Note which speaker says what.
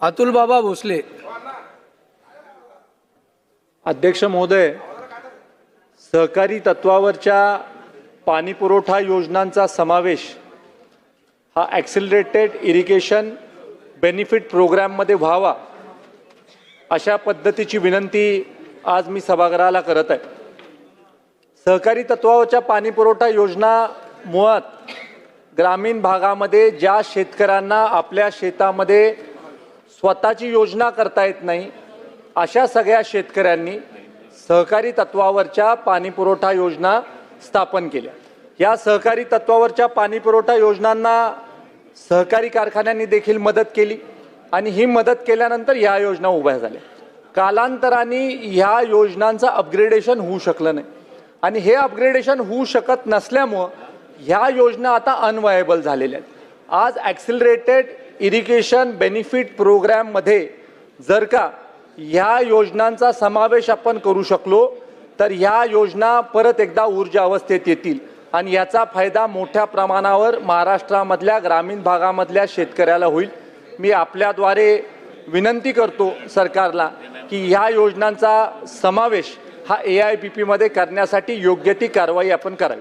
Speaker 1: अतुल बाबा भोसले.
Speaker 2: अध्यक्ष महोदय सहकारी तत्वावरच्या पाणी पुरवठा योजनांचा समावेश हा ॲक्सिलरेटेड इरिगेशन बेनिफिट प्रोग्रॅममध्ये व्हावा अशा पद्धतीची विनंती आज मी सभागृहाला करत आहे. सहकारी तत्वावरच्या पाणी पुरवठा योजना मुळात ग्रामीण भागामध्ये ज्या शेतकऱ्यांना आपल्या शेतामध्ये स्वतःची योजना करता येत नाही अशा सगळ्या शेतकऱ्यांनी सहकारी तत्वावरच्या पाणी पुरवठा योजना स्थापन केल्या. या सहकारी तत्वावरच्या पाणी पुरवठा योजनांना सहकारी कारखान्यांनी देखील मदत केली आणि ही मदत केल्यानंतर ह्या योजना उभ्या झाल्या. कालांतराने ह्या योजनांचं अपग्रेडेशन होऊ शकलं नाही. आणि हे अपग्रेडेशन होऊ शकत नसल्यामुळं ह्या योजना आता अनवायबल झालेल्या आहेत. आज ॲक्सिलरेटेड इरिगेशन बेनिफिट प्रोग्रॅममध्ये जर का ह्या योजनांचा समावेश आपण करू शकलो तर ह्या योजना परत एकदा ऊर्जा अवस्थेत येतील. आणि याचा फायदा मोठ्या प्रमाणावर महाराष्ट्रामधल्या ग्रामीण भागामधल्या शेतकऱ्याला होईल. मी आपल्याद्वारे विनंती करतो सरकारला की ह्या योजनांचा समावेश हा ए आय पी पीमध्ये करण्यासाठी योग्य ती कारवाई आपण करावी.